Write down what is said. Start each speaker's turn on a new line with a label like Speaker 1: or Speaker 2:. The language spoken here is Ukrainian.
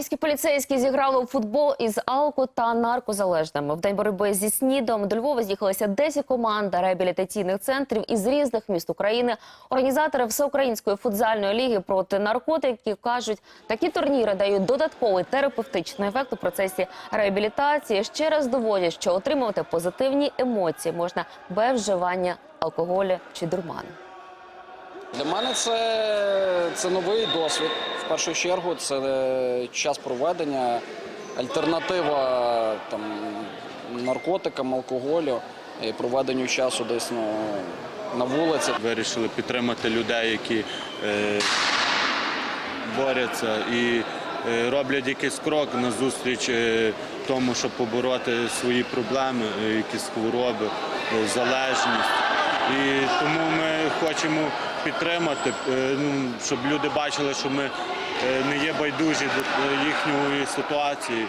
Speaker 1: Київські поліцейські зіграли у футбол із алко та наркозалежними. В день боротьби зі снідом до Львова з'їхалися 10 команд реабілітаційних центрів із різних міст України. Організатори всеукраїнської футзальної ліги проти наркотиків кажуть, такі турніри дають додатковий терапевтичний ефект у процесі реабілітації. Ще раз доводять, що отримувати позитивні емоції можна без вживання алкоголю чи дурману.
Speaker 2: Для мене це, це новий досвід. В першу чергу це е, час проведення, альтернатива там, наркотикам, алкоголю і проведенню часу десь ну, на вулиці.
Speaker 3: Вирішили підтримати людей, які е, борються і е, роблять якийсь крок назустріч е, тому, щоб побороти свої проблеми, е, якісь хвороби, е, залежність. І тому ми хочемо підтримати, е, ну, щоб люди бачили, що ми е, не є байдужі до е, їхньої ситуації.